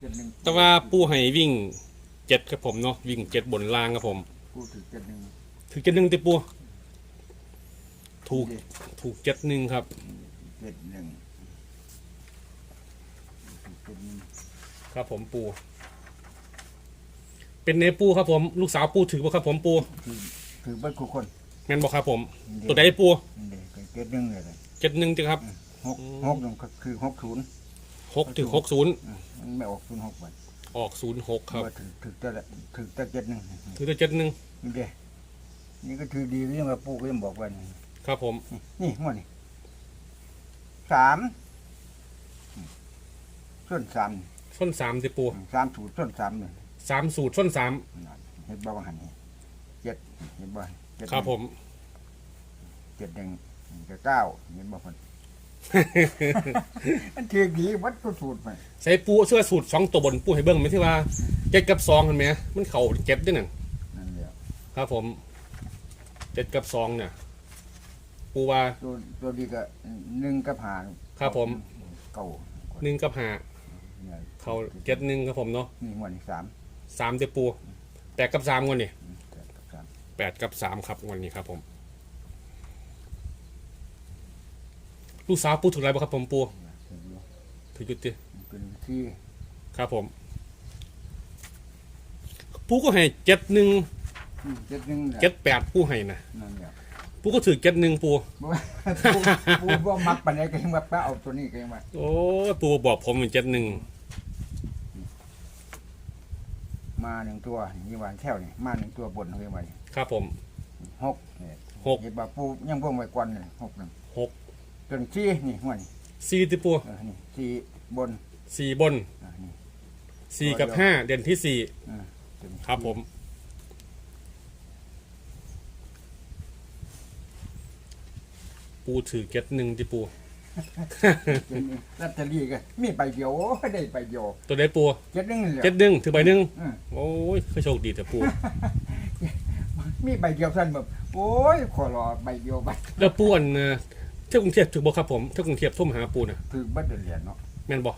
เจ็ดหนึ่งแต่ว่าปูให้วิ่งเจ็ดครับผมเนาะวิ่งเจ็ดบนล่างครับผมพูดถึงเจ็ดหนึ่งถึงเจ็ดหนึ่งติปูถูกดิถูกเจ็ดหนึ่งครับ เจ็ดหนึ่งเจ็ดหนึ่งครับผมปู เป็นเนปูครับผม ลูกสาวปูถือบ่ครับผมปูคือคือเบิ้ลคู่คนแม่นบอกครับผมเด็กตัวใดปูเด็กเจ็ดหนึ่งเลยเลยเจ็ดหนึ่งจ้ะครับ หกหกหนึ่งก็คือหกศูนย์ หกถึงหกศูนย์อืมมันไม่ออกศูนย์หกวันออกศูนย์หกครับว่าถึงถึงจะละถึงจะเจ็ดหนึ่งถือแต่เจ็ดหนึ่งนี่เด้นี่ก็ถือดีเรื่องว่าปู่ก็ยังบอกว่านี่ครับผม นี่งวดนี่สามอืมส่วนสามส้นสามติปูอืมสามสูตรส่วนสามเนี่ยสามสูตรส้นสามนั่นเห็นบ่ว่าหันนี่เจ็ดเห็นบ่เจ็ดครับผม เจ็ดหนึ่งจะเก้าเห็นบ่คน มันเทียดีวัดก็สูตรไปใส่ปูเสื้อสูตรสองตัวบนปูให้เบิ้งไหมที่ว่าเจ็ดกับสองเห็นไหมมันเข่าเจ็ดด้วยนั่นนั่นแหละครับผมเจ็ดกับสองเนี่ยปูว่าตัวตัวดีก็หนึ่งกับหาครับผมเก้าหนึ่งกับห้าเนี่ยเขาเจ็ดหนึ่งครับผมเนาะนี่งวดนี่สามสามเตปูแปดกับสามงวดนี่อืมเจ็ดกับสามแปดกับสามครับงวดนี้ครับผม ลูกสาวปูถูกอะไรบ้างครับผมปูถึงอยู่ถือจุดติเป็นที่ครับผม ปูก็ให้เจ็ดหนึ่งอืมเจ็ดหนึ่งแหละเจ็ดแปดปูให้นะนั่นแหละปูก็ถือเจ็ดหนึ่งปูบ่ว่าปูปูบ่มักปานใดก็ยังว่าไปเอาตัวนี้ก็ยังว่าโอ้ยปูบอกผมเป็นเจ็ดหนึ่งมาหนึ่งตัวนี่หวานแค่วนี่มาหนึ่งตัวบนเฮาไว้ครับผมหกเนี่ยหกเห็นบ่ปูยังพวงไว้ก่อนนี่หกนึงหก จนที่นี่หัวนี่สี่ติปูเออนี่ที่บนสี่บนอ่านี่สี่กับห้าเด่นที่สี่อ่าจนครับผม ปูถือเจ็ดหนึ่งติปู จนลอตเตอรี่ก็มีใบเดียวโอ้ยได้ใบเดียวตัวใดปูเจ็ดหนึงนี่แหละเจ็ดหนึ่งถือใบหนึ่งอืม โอ้ยคือโชคดีแต่ปู มีใบเดียวท่านแบบโอ้ยขอรอใบเดียวใบแล้วปูอันเอ่อ เที่ยวกรุงเทพถึงบอกครับผมเที่ยวกรุงเทพโทุ่มหาปูน่ะถือบัตรเหรียญเนาะแม่นบอก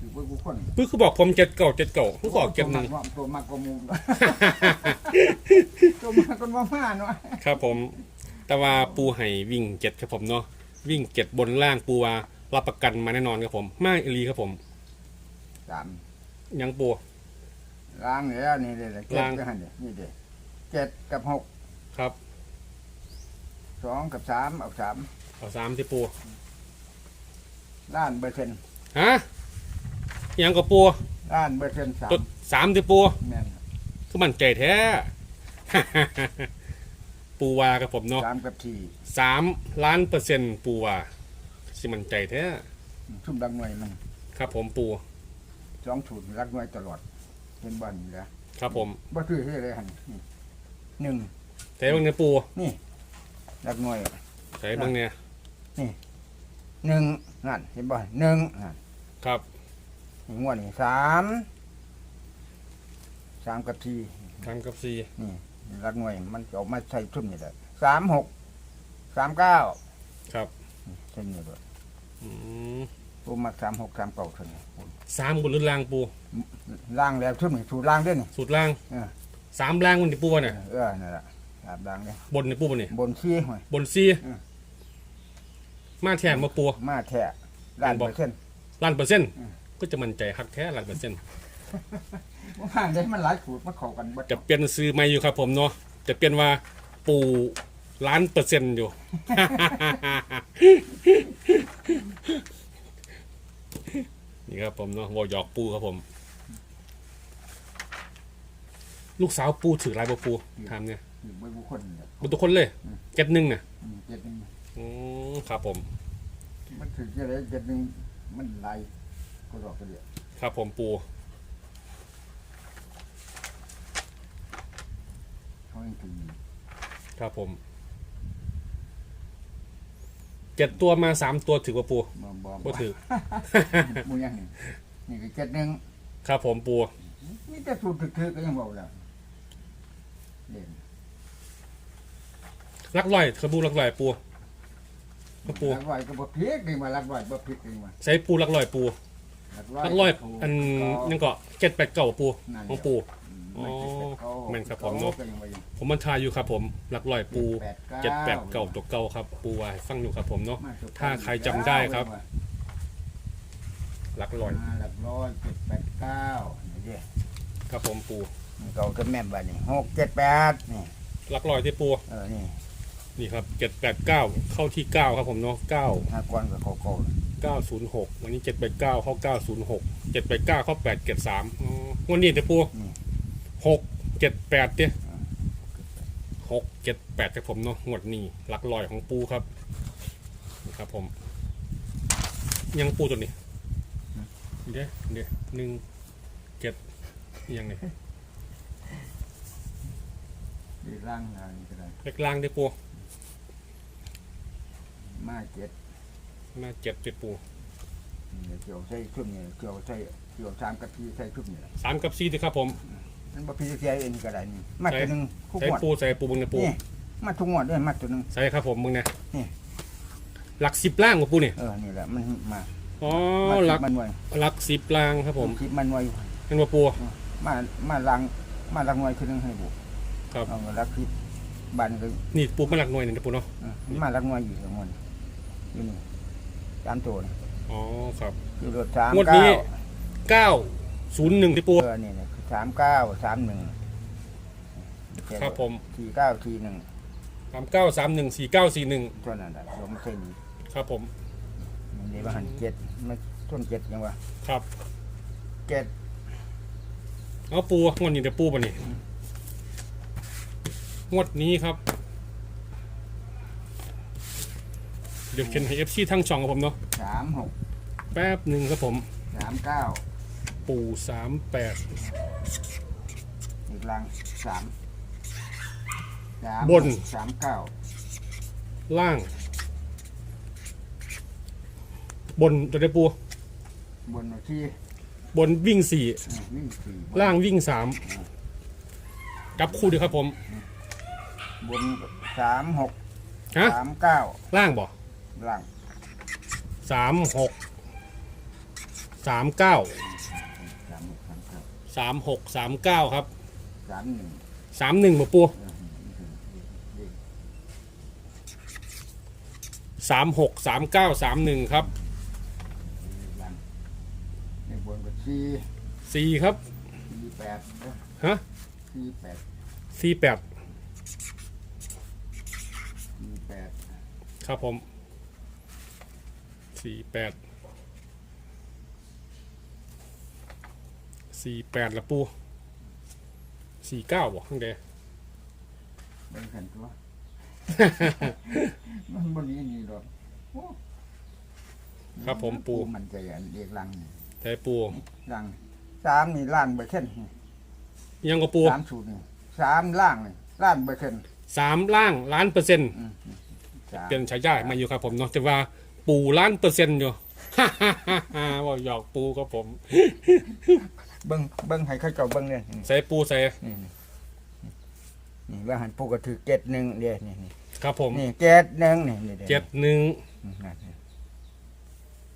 ถือว่ากูคนปูคือบอกผมเจ็ดเก่าเจ็ดเก่าคือบอกเจ็ดหนึ่งตัวมากตัวมากกว่าหมูตัวมากกว่ามาเนาะครับผม แต่ว่าปูให้วิ่งเจ็ดครับผมเนาะวิ่งเจ็ดบนล่างปูว่ารับประกันมาแน่นอนครับผม มากอีหลีครับผมสามยังปูล้างเนี่ยนี่เลยเจ็ดล้างก็หันเดียนี่เดียเจ็ดกับหกครับ สองกับสามเอาสามเอาสามที่ปูล้านเปอร์เซ็นต์ฮะยังกับปูล้านเปอร์เซ็นต์สามตัวสามที่ปูแม่นคือมันใจแท้ ปูวาครับผมเนาะสามกับสี่สามล้านเปอร์เซ็นต์ปูวาสิมันใจแท้ชุ่มดังหน่วยมันครับผมปูสองสูตรรักหน่วยตลอดเป็นบอลอยู่แล้วครับผมบ่คือที่เลยหันนี่หนึ่งใส่บางเนี่ยปู รักหน่วยใส่บางเนี่ยหนึ่งนั่นเห็นบ่หนึ่งนั่นครับนี่งวดนี่สามสามกับสี่ทำกับซีนี่รักหน่วย มันจะเออกมาใส่ทุ่มนี่แหละสามหกสามเก้าครับเส้นนี้ด้วยอืมตัวมาสามหกสามเก้าเท่านี้สามบนหรือล่างปูล่างแล้วทุ่มนี่สูตรล่างด้วยนี่สูตรล่างเออสามล่างมันที่ปูวะเนี่ยเออนั่นแหละ สามล่างเลยบนนี่ปูวะเนี่ยบนซี่หน่อย บนซีอืม มาแทนมาปูมาแท้ล้านเปอร์เซ็นต์ล้านเปอร์เซ็นต์อืมก็จะมันใจฮักแท้ล้านเปอร์เซ็นต์ว่าได้มันหลายสูตรมาเข้ากันเบิดจะเปลี่ยนซื้อใหม่อยู่ครับผมเนาะจะเปลี่ยนว่าปูล้านเปอร์เซ็นต์อยู่ นี่ครับผมเนาะวอหยอกปูครับผม ลูกสาวปูถือลายบปูทำเนี่ย อยู่เบิดบุคคลเนี่ยบนทุกคนเลยอืม เจ็ดหนึ่งน่ะอืมเจ็ดหนึ่งอืมครับผม มันถือจะได้เจ็ดหนึ่งมันหลายก็รอกก็เดียวครับผมปูเขายังถือครับผมเจ็ดตัวมาสามตัวถือว่าปูบ่บ่บ่ถือ มูยังนี่นี่ก็เจ็ดหนึ่งครับผมปู นี่แต่สูตรถือๆก็ยังบอกแล้วเด่น ลักลอยคือปูลักลอยปูครับปูรักไว้ก็บ่พลิกนี่มารักไว้บ่พลิกนี่มาใช้ปูลักลอยปูหลักร้อยอันยังเกาะเจ็ดแปดเก่าปูนั่นของเดียวปูอืมอ๋อไม่แม่นครับผมเนอะก็ยังว่าอยู่ผมมันทายอยู่ครับผมหลักร้อยปูเจ็เจ็ดดแปแปดดเก้าเก่าตัวเก่าครับ ปูวายฟังอยู่ครับผมเนาะมาสุดถ้าใครจำได้ครับหลักร้อยมาหลักร้อยเจ็ดแปดเก้านี่ดิครับผมปูนี่เก่าจะแม่นบ้านนี่หกเจ็ดแปดนี่หลักร้อยที่ปูเออนี่ นี่ครับเจ็ดแปดเก้าเข้าที่เก้าครับผมเนาะเก้าห้ากวนกับโคโก้เก้าศูนย์หกวันนี้เจ็ดแปดเก้าเข้าเก้าศูนย์หกเจ็ดแปดเก้าเข้าแปดเจ็ดสามวันนี้เดี๋ยวปูนี่หกเจ็ดแปดเนี่ยหกเจ็ดแปดครับผมเนาะงวดนี้หลักร้อยของปูครับนี่ครับผม ยังปูตัวนี้เดี๋ยวเดี๋ยวหนึ่งเจ็ดยังไงดีร่างอะไรก็ได้เล็กล่างได้ปู มาเจ็ดมาเจ็ดเจ็ดปูนี่เกี่ยวใส่ชุบนี่เกี่ยวใส่เกี่ยวสามกะทิใส่ชุบนี่แหละสามกับสี่ดีครับผมมันบ่พิเศษเองก็ได้นี่มาตัวหนึงคู่ใส่หมดปูใส่ปูมึงเนี่ยปูนี่มาทุกงวดด้วยมาตัวหนึงใส่ครับผมมึงเนี่ยนี่หลักสิบล่างของปูเนี่ยเออนี่แหละมันมาอ๋อมาหลักมันหน่วยหลักสิบล่างครับผมคิดมันหน่วยเป็นว่าปูมามาลังมาลังหน่วยคือหนึงให้บุครับเอาลักคิดบันก็นี่ปูไม่หลักหน่วยเนี่ยนะปูเนาะเออมาลังหน่วยอยู่กับมัน อยู่นี่สามตัวนี่อ๋อครับ คือรถสามงวดนี้ เก้าเก้าศูนย์หนึ่งที่ปูเออนี่เนี่ยสามเก้าสามหนึ่งครับผมสี่เก้าสี่หนึ่งสามเก้าสามหนึ่งสี่เก้าสี่หนึ่งตัวนั้นแหละรวมเส้นครับผมมันได้มาหันเจ็ดไม่ต้นเจ็ดยังวะครับเจ็ดเอาปูงวดนี้เดี๋ยวปูป่ะนี่งวดนี้ครับ เดี๋ยวเขียนให้เอฟซีทั้งช่องกับผมเนาะสามหกแป๊บหนึ่งครับผม สามเก้าปูสามแปดอีกลังสามสามบน สามเก้าล่าง บนตัวได้ปูบนที่บนวิ่งสี่อ่าวิ่งสี่ล่างวิ่งสามจับคู่ดีครับผมบนสามหกฮะสามเก้าล่างบ่ ล่างสามหกสามเก้าสามหกสามเก้าสามหกสามเก้าครับสามหนึ่งสามหนึ่งมาปูเออนี่สามหกสามเก้าสามหนึ่งครับล่างในบนก็สี่สี่ครับสี่แปดเอ้ยฮะสี่แปดสี่แปดสี่แปดครับผม สี่แปดสี่แปดละปูสี่เก้าบ่ข้างเดเป็นขันตัว มันบนนี้นี่หรอกโอ้ครับผมปูมันใจอันเรียกลังนี่ใช้ปูลังสามนี่ล้านเบอร์เซ็นต์ยังก็ปูสามสูตรนี่สามล่างนี่ล้านเบอร์เซ็นต์สามล่างล้านเปอร์เซ็นต์อืมสาม เป็นฉายามาอยู่ครับผมเนาะแต่ว่า ปูล้านเปอร์เซ็นต์อยู่ว่าหยอกปูครับผม เบิ้งเบิ้งให้เขาเจ้าเบิ้งเนี่ยใส่ปูใส่นี่นี่ว่าหันปูก็ถือเจ็ดหนึ่งเดียนี่นี่ครับผมนี่เจ็ดหนึ่งนี่นี่เจ็ดหนึ่งวันนี่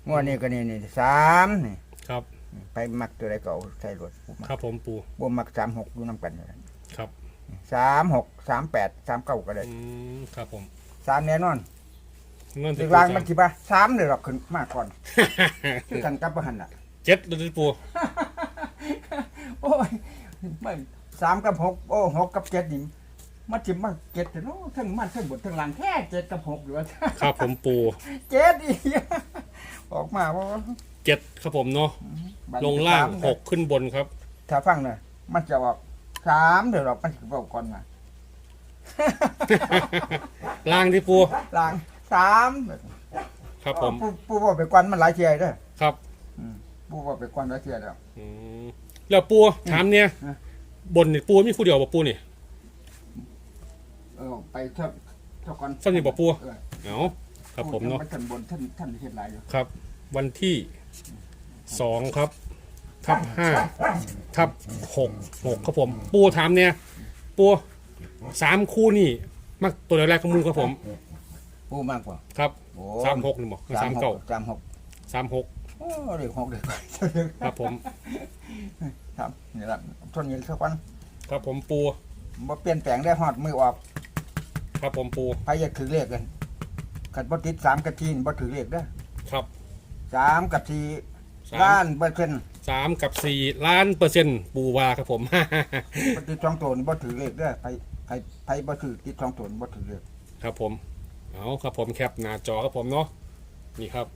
งวดนี้ก็นี่นี่สามนี่ครับ ไปมักตัวใดก็เอาใส่รถครับผมปูบ่มักสามหกดูน้ำกันครับสามหกสามแปดสามเก้าก็ได้ครับผมสามแน่นอน นั่นอีกลางมันคิดว่าสามเลยหรอกขึ้นมาก่อนคือกันกับประหันอะเจ็ดเลยปูโอ้ยไม่สามกับหกโอ้หกกับเจ็ดนี่มันจิมาเจ็ดแต่เนาะทั้งมันทั้งบททั้งหลังแค่เจ็ดกับหกอยู่ว่าครับผมปูเจ็ดอีกออกมาว่าเจ็ดครับผมเนาะบัดลนี้งล่างสมหกขึ้นบนครับ ถ้าฟังหน่อยมันจะออกสามเดี๋ยวเรามันจะบอกก่อนมาล่างที่ปูล่าง สามครับผมผู้ผู้บอกไปกวนมันหลายเทียเด้อครับ อืมผู้บอกไปกวนหลายเทียแล้ว อืมแล้วปูถามเนี่ยอืมบนนี่ปูมีคู่เดียวบ่ปูนี่ เออไปเท่าเท่าก่อนสำนีบ่ปูเออเอาครับผมเนาะ ท่านบนท่านท่านเฮ็ดหลายอยู่ครับ วันที่สองครับ ทับห้าทับหกหกครับผม ปูถามเนี่ย ปูสามคู่นี่มักตัวแรกของมูครับผม ผู้มากกว่าครับโอ้สามหกนี่บอกสามเก้าสามหกสามหกโอ้เด็กหกเด็กครับผม ครับนี่ละทนนี้สักวันครับผมปูบ่เปลี่ยนแปลงได้ฮอดมือออก ครับผมปูไปอยากถือเลขกันขันบ่ติดสามกับทีนบ่ถือเลขเด้อครับสามกับสี่สามล้านเปอร์เซ็นต์สามกับสี่ล้านเปอร์เซ็นต์ปูวาครับผมบ่ติดสองตัวนี่บ่ถือเลขเด้อไปไปไปบ่ถือติดสองตัวนี่บ่ถือเลขครับผม เอาครับผมแคปหน้าจอครับผมเนาะนี่ครับ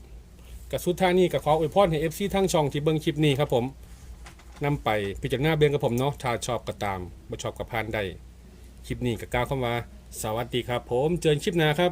กับสุดท่ายนี้กับขออวยพรให้เอฟซีทั้งช่องที่เบิ้งคลิปนี้ครับผมนำไปพิจารณาเบิ่งกับผมเนาะถ้าชอบก็ตามบ่ชอบก็ผ่านได้คลิปนี้กับกล่าวเข้ามา สวัสดีครับ ผมเจอกันคลิปหน้าครับ